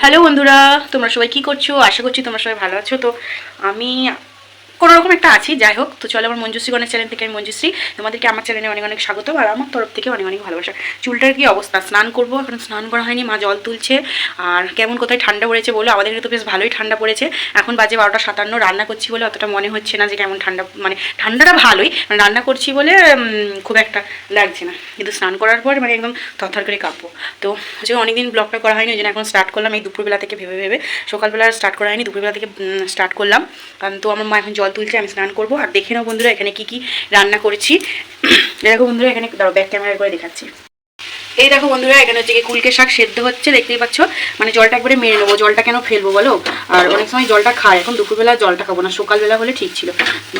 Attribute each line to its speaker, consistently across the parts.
Speaker 1: Hello বন্ধুরা তোমরা সবাই কি করছ? আশা করছি তোমরা সবাই ভালো আছো। তো আমি কোনো রকম একটা আছি, যাই হোক। তো চলো আমার মঞ্জুশ্রী গণের চ্যানেল থেকে আমি মঞ্জুশ্রী। তোমাদেরকে আমার চ্যানেলে অনেক অনেক স্বাগত আর আমার তরফ থেকে অনেক অনেক ভালোবাসা। চুলটার কি অবস্থা? স্নান করব, এখন স্নান করা হয়নি, মা জল তুলছে। আর কেমন, কোথায় ঠান্ডা পড়েছে বলো? আমাদের তো বেশ ভালোই ঠান্ডা পড়েছে। এখন বাজে বারোটা সাতান্ন, রান্না করছি বলে অতটা মনে হচ্ছে না যে কেমন ঠান্ডা মানে ঠান্ডাটা ভালোই মানে রান্না করছি বলে খুব একটা লাগছে না। কিন্তু স্নান করার পর মানে একদম থরথর করে কাঁপবো। তো হচ্ছে অনেকদিন ব্লগটা করা হয়নি, ওই জন্য এখন স্টার্ট করলাম এই দুপুরবেলা থেকে ভেবে ভেবে। সকালবেলা স্টার্ট করা হয়নি, দুপুরবেলা থেকে স্টার্ট করলাম। কারণ তো আমার মা এখন জল তুলছে, আমি স্নান করব। আর দেখে নাও বন্ধুরা, এখানে কি কি রান্না করেছি। দেখো বন্ধুরা, এখানে দাঁড়াও ব্যাক ক্যামেরা করে দেখাচ্ছি। এই দেখো বন্ধুরা, এখানে হচ্ছে কি কুলকে শাক সেদ্ধ হচ্ছে, দেখতেই পাচ্ছ? মানে জলটা একবারে মেরে নেব, জলটা কেন ফেলব বলো? আর অনেক সময় জলটা খায়, এখন দুপুরবেলা জলটা খাব না, সকালবেলা হলে ঠিক ছিল।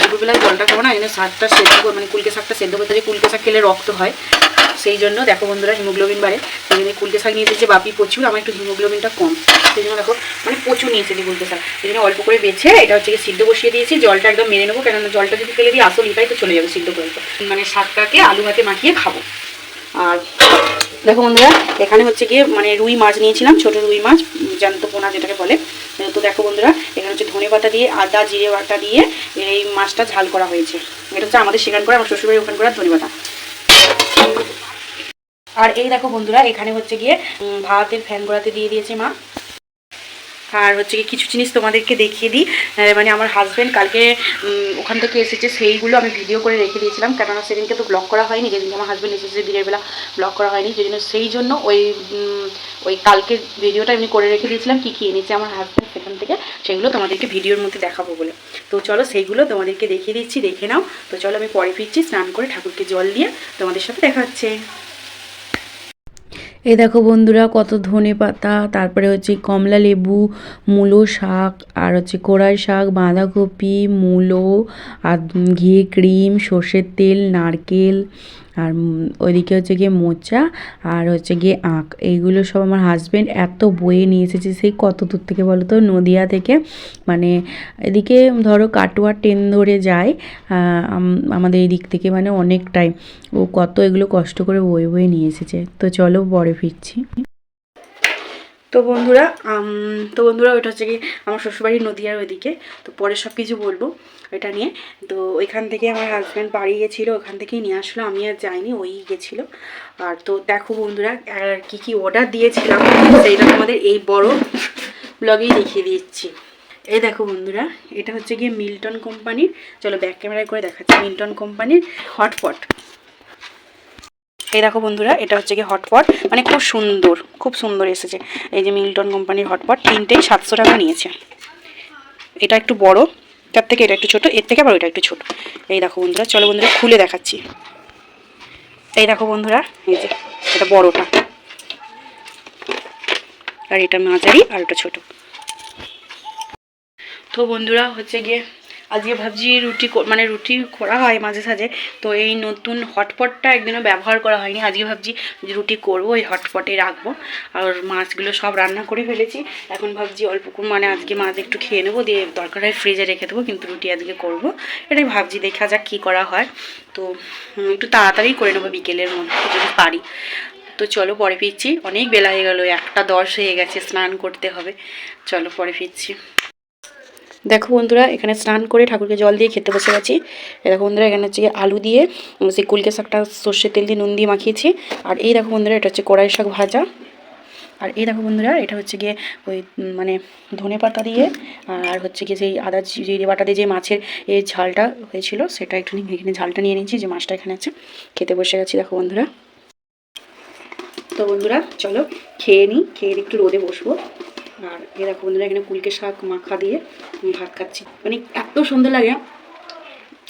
Speaker 1: দুপুরবেলা জলটা খাব না, এখানে শাকটা সেদ্ধ মানে কুলকে শাকটা সেদ্ধ করতে যে কুলকে শাক খেলে রক্ত হয়। সেই জন্য দেখো বন্ধুরা, হিমোগ্লোবিন বাড়ে। সেই জন্য কুলকে শাক নিয়ে এসেছে বাপি প্রচুর, আমার একটু হিমোগ্লোবিনটা কম। সেই জন্য দেখো মানে প্রচুর নিয়ে এসেছি কুলকে শাক। সেই জন্য অল্প করে বেছে, এটা হচ্ছে সিদ্ধ বসিয়ে দিয়েছি, জলটা একদম মেরে নেব, কেননা জলটা যদি ফেলে দিই, আসল এটাই তো চলে যাবে সিদ্ধ করে। মানে শাকটাকে আলু ভাতে মাখিয়ে খাব। আর দেখো বন্ধুরা, এখানে হচ্ছে গিয়ে মানে রুই মাছ নিয়েছিলাম, ছোট রুই মাছ জ্যান্ত পোনা যেটাকে বলে। তো দেখো বন্ধুরা, এখানে হচ্ছে ধনে পাতা দিয়ে, আদা, জিরে বাটা দিয়ে এই মাছটা ঝাল করা হয়েছে। এটা হচ্ছে আমাদের সেখান করে, আমার শ্বশুরবাড়ি ওখান করা ধনে পাতা। আর এই দেখো বন্ধুরা, এখানে হচ্ছে গিয়ে ভাতের ফ্যান গোড়াতে দিয়ে দিয়েছে মা। আর হচ্ছে কি কিছু জিনিস তোমাদেরকে দেখিয়ে দিই। মানে আমার হাজব্যান্ড কালকে ওখান থেকে এসেছে, সেইগুলো আমি ভিডিও করে রেখে দিয়েছিলাম। কেননা সেদিনকে তো ব্লগ করা হয়নি, যেদিনকে আমার হাজব্যান্ড এসেছে দিনের বেলা করা হয়নি সেই জন্য সেই জন্য ওই ওই কালকের ভিডিওটা আমি করে রেখে দিয়েছিলাম, কী কী এনেছে আমার হাজব্যান্ড সেখান থেকে, সেগুলো তোমাদেরকে ভিডিওর মধ্যে দেখাবো বলে। তো চলো সেইগুলো তোমাদেরকে দেখিয়ে দিচ্ছি, দেখে নাও। তো চলো আমি পরে ফিরছি, স্নান করে ঠাকুরকে জল দিয়ে তোমাদের সাথে দেখা হচ্ছে।
Speaker 2: এই দেখো বন্ধুরা, কত ধনে পাতা, তারপরে হচ্ছে কমলা লেবু, মূলো শাক, আর হচ্ছে কোড়াই শাক, বাঁধাকপি, মূলো, আর ঘি ক্রিম, সর্ষের তেল, নারকেল আর ওইদিকে হচ্ছে গিয়ে মোচা আর হচ্ছে গিয়ে আঁক এইগুলো সব আমার হাজব্যান্ড এত বয়ে নিয়ে এসেছে সেই কত দূর থেকে বলো তো? নদিয়া থেকে। মানে এদিকে ধরো কাটোয়া ট্রেন ধরে যায় আমাদের এদিক দিক থেকে মানে অনেকটাই। ও কত এগুলো কষ্ট করে বয়ে বয়ে নিয়ে এসেছে। তো চলো পরে ফিরছি।
Speaker 1: তো বন্ধুরা তো বন্ধুরা ওইটা হচ্ছে কি আমার শ্বশুরবাড়ির নদীয়ার ওইদিকে, তো পরে সব কিছু বলব এটা নিয়ে। তো ওইখান থেকে আমার হাজব্যান্ড বাড়ি গেছিল, ওখান থেকেই নিয়ে আসলো, আমি আর যাইনি, ওই গেছিল। আর তো দেখো বন্ধুরা, আর কী কী অর্ডার দিয়েছিলাম, সেইটা তোমাদের এই বড় ব্লগেই দেখিয়ে দিচ্ছি। এই দেখো বন্ধুরা, এটা হচ্ছে গিয়ে মিল্টন কোম্পানির, চলো ব্যাক ক্যামেরায় করে দেখাচ্ছি, মিল্টন কোম্পানির হটপট এই দেখো বন্ধুরা, এটা হচ্ছে কি হটপট মানে খুব সুন্দর খুব সুন্দর এসেছে। এই যে মিল্টন কোম্পানির হটপট তিনটেই সাতশো টাকা নিয়েছে। এটা একটু বড়, তার থেকে এটা একটু ছোট, এর থেকে আবার ওইটা একটু ছোট। এই দেখো বন্ধুরা, চলো বন্ধুরা, খুলে দেখাচ্ছি। এই দেখো বন্ধুরা, এই যে, এটা বড়টা। আর এটা মাঝারি আর ওটা ছোট। তো বন্ধুরা, হচ্ছে গিয়ে আজকে ভাবছি রুটি মানে রুটি করা হয় মাঝে সাঝে, তো এই নতুন হটপটটা একদিনও ব্যবহার করা হয়নি। আজকে ভাবছি যে রুটি করব, ওই হটপটে রাখব। আর মাছগুলো সব রান্না করে ফেলেছি। এখন ভাবছি অল্প মানে আজকে মাছ একটু খেয়ে নেব, দিয়ে দরকার হয় ফ্রিজে রেখে দেবো, কিন্তু রুটি আজকে করব। এটাই ভাবছি, দেখা যাক কী করা হয়। তো একটু তাড়াতাড়ি করে নেব বিকেলের মধ্যে, যদি পারি। তো চলো পরে ফিরছি। অনেক বেলা হয়ে গেলো, একটা দশ হয়ে গেছে, স্নান করতে হবে। চলো পরে ফিরছি। দেখো বন্ধুরা, এখানে স্নান করে ঠাকুরকে জল দিয়ে খেতে বসে গেছি। দেখো বন্ধুরা, এখানে হচ্ছে আলু দিয়ে সেই কুলকে শাকটা সর্ষের তেল দিয়ে নুন দিয়ে মাখিয়েছি। আর এই দেখো বন্ধুরা, এটা হচ্ছে কড়াই শাক ভাজা। আর এই দেখো বন্ধুরা, এটা হচ্ছে গিয়ে ওই মানে ধনে পাতা দিয়ে, আর হচ্ছে গিয়ে সেই আদা জিরে বাটা দিয়ে যে মাছের এই ঝালটা হয়েছিল, সেটা একটু এখানে ঝালটা নিয়ে নিয়েছি, যে মাছটা এখানে আছে, খেতে বসে গেছি দেখো বন্ধুরা। তো বন্ধুরা, চলো খেয়ে নিই, খেয়ে একটু রোদে বসবো। আর এরা দেখো বন্ধুরা, এখানে কুলকে শাক মাখা দিয়ে ভাত খাচ্ছি। মানে এত সুন্দর লাগে।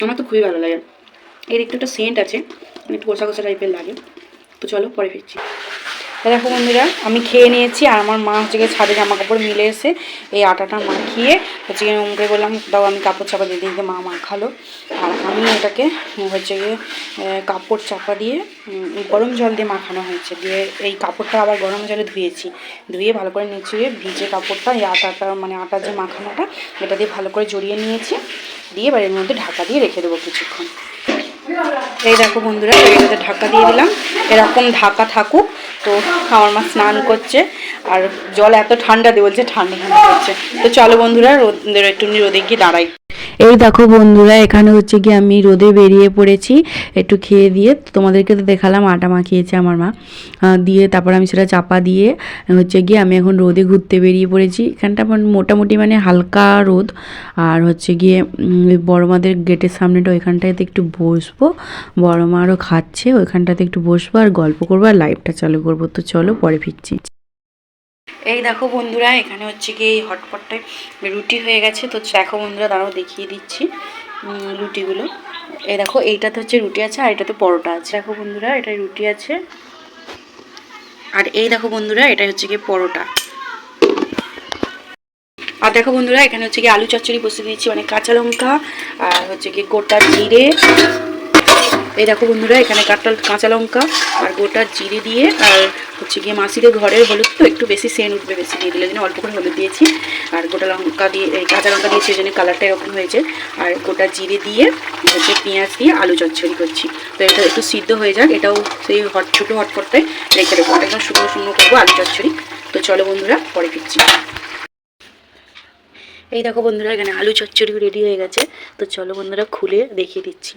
Speaker 1: আমার তো খুবই ভালো লাগে। এর একটু একটা সেন্ট আছে মানে একটু কষা কষা টাইপের লাগে। তো চলো পরে ফিরছি। দেখো বন্ধুরা আমি খেয়ে নিয়েছি আর আমার মা হচ্ছে গিয়ে ছাদে জামা কাপড় মিলে এসে এই আটাটা মাখিয়ে হচ্ছে গিয়ে মুখে বললাম, দাও, আমি কাপড় চাপা দিয়ে দিতে মা মাখালো। আর আমি এটাকে হচ্ছে গিয়ে কাপড় চাপা দিয়ে গরম জল দিয়ে মাখানো হয়েছে। দিয়ে এই কাপড়টা আবার গরম জলে ধুয়েছি। ধুয়ে ভালো করে নিচুয়ে ভিজে কাপড়টা, এই আটাটা মানে আটার যে মাখানোটা, এটা দিয়ে ভালো করে জড়িয়ে নিয়েছি। দিয়ে বাড়ির মধ্যে ঢাকা দিয়ে রেখে দেবো কিছুক্ষণ। এই দেখো বন্ধুরা, ঢাকা দিয়ে দিলাম। এরকম ঢাকা থাকুক তো আমার মা স্নান করছে, আর জল এত ঠান্ডা দিয়ে বলছে ঠান্ডা ঠান্ডা করছে। তো চলো বন্ধুরা, রোদ একটু রোদে গিয়ে দাঁড়াই।
Speaker 2: এই দেখো বন্ধুরা এখানে হচ্ছে কি আমি রোদে বেরিয়ে পড়েছি। একটু খেয়ে দিয়ে তোমাদেরকে তো দেখালাম আটা মাখিয়েছে আমার মা। দিয়ে তারপর আমি সেটা চাপা দিয়ে হচ্ছে গিয়ে আমি এখন রোদে ঘুরতে বেরিয়ে পড়েছি। এখানটা আমার মোটামুটি মানে হালকা রোদ। আর হচ্ছে গিয়ে উম, ওই বড় মাদের গেটের সামনেটা ওইখানটাতে একটু বসবো। বড় মা আরও খাচ্ছে ওইখানটাতে একটু বসবো আর গল্প করব আর লাইভটা চালু করব। তো চলো পরে ফিরছি।
Speaker 1: এই দেখো বন্ধুরা, এখানে হচ্ছে কি এই হটপটটায় রুটি হয়ে গেছে। তো দেখো বন্ধুরা, দাঁড়াও, দেখিয়ে দিচ্ছি রুটিগুলো। এই দেখো, এইটাতে হচ্ছে রুটি আছে আর এটাতে পরোটা আছে। দেখো বন্ধুরা এটাই রুটি আছে। আর এই দেখো বন্ধুরা এটা হচ্ছে কি পরোটা। আর দেখো বন্ধুরা, এখানে হচ্ছে কি আলু চচ্চড়ি বসে দিয়েছি মানে কাঁচা লঙ্কা, আর হচ্ছে কি গোটা জিরে এই দেখো বন্ধুরা, এখানে কাঁটা কাঁচা লঙ্কা আর গোটা জিরে দিয়ে আর হচ্ছে গিয়ে মাসিদের ঘরের হলুদ তো একটু বেশি, সেন উঠবে বেশি দিয়ে দিলে অল্প করে হলুদ দিয়েছি। আর গোটা লঙ্কা দিয়ে, এই কাঁচা লঙ্কা দিয়েছি ওই জন্য কালারটা এরকম হয়েছে। আর গোটা জিরে দিয়ে হচ্ছে পেঁয়াজ দিয়ে আলু চচ্চড়ি করছি। তো এটা একটু সিদ্ধ হয়ে যাক, এটাও সেই হট, ছোটো হটপটটায় রেখে দেবো। একদম শুকনো শুকনো করব আলু চচ্চড়ি। তো চলো বন্ধুরা, পরে ফিরছি। এই দেখো বন্ধুরা, এখানে আলু চচ্চড়ি রেডি হয়ে গেছে। তো চলো বন্ধুরা, খুলে দেখিয়ে দিচ্ছি।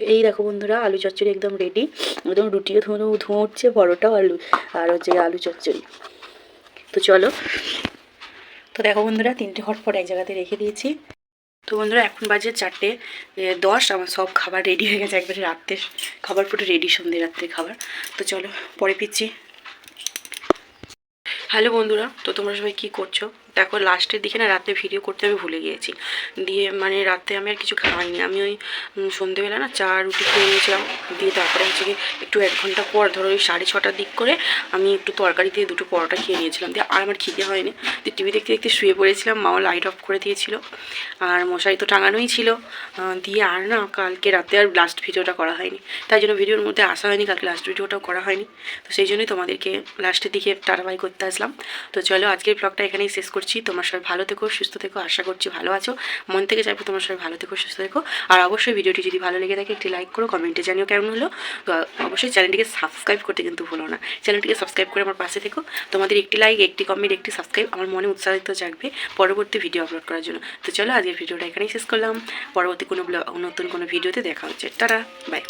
Speaker 1: এই দেখো বন্ধুরা, আলু চচ্চড়ি একদম রেডি একদম রুটিও ধুঁয়ো ধুঁয়ো উঠছে পরোটাও আলু, আর হচ্ছে আলু চচ্চড়ি। তো চলো। তো দেখো বন্ধুরা, তিনটে হটপট এক জায়গাতে রেখে দিয়েছি। তো বন্ধুরা, এখন বাজে চারটে দশ, আমার সব খাবার রেডি হয়ে গেছে। একবারে রাত্রে, খাবার পুরো রেডি সন্ধ্যে রাত্রে খাবার। তো চলো, পরে পিচ্ছি। হ্যালো বন্ধুরা, তো তোমরা সবাই কী করছ? দেখো লাস্টের দিকে না রাতে ভিডিও করতে আমি ভুলে গিয়েছি। দিয়ে মানে রাতে আমি আর কিছু খাইনি। আমি ওই সন্ধেবেলা না চা, রুটি খেয়ে নিয়েছিলাম। দিয়ে তারপরে হচ্ছে কি একটু এক ঘণ্টা পর ধরো ওই সাড়ে ছটার দিক করে আমি একটু তরকারি দিয়ে দুটো পরোটা খেয়ে নিয়েছিলাম। দিয়ে আর আমার খিদে হয়নি। দিয়ে টিভি দেখতে দেখতে শুয়ে পড়েছিলাম, মাও লাইট অফ করে দিয়েছিল। আর মশারি তো টাঙানোই ছিল। দিয়ে আর না কালকে রাতে আর লাস্ট ভিডিওটা করা হয়নি। তাই জন্য ভিডিওর মধ্যে আসা হয়নি, কালকে লাস্ট ভিডিওটাও করা হয়নি। তো সেই জন্যই তোমাদেরকে লাস্টের দিকে টাটাবাই করতে আসলাম। তো চলো আজকের ব্লগটা এখানেই শেষ করছি। তোমার সবাই ভালো থেকো, সুস্থ থেকো। আশা করছি ভালো আছো। মন থেকে চাইব তোমার সবাই ভালো থেকো, সুস্থ থেকো। আর অবশ্যই ভিডিওটি যদি ভালো লেগে থাকে, একটি লাইক করো কমেন্টে জানিও কেমন হলো। অবশ্যই চ্যানেলটিকে সাবস্ক্রাইব করতে কিন্তু ভুলো না। চ্যানেলটিকে সাবস্ক্রাইব করে আমার পাশে থেকো। তোমাদের একটি লাইক একটি কমেন্ট একটি সাবস্ক্রাইব আমার মনে উৎসাহিত জাগবে পরবর্তী ভিডিও আপলোড করার জন্য। তো চলো, আজকের ভিডিওটা এখানেই শেষ করলাম। পরবর্তী কোনো নতুন কোনো ভিডিওতে দেখা হচ্ছে। Tata bye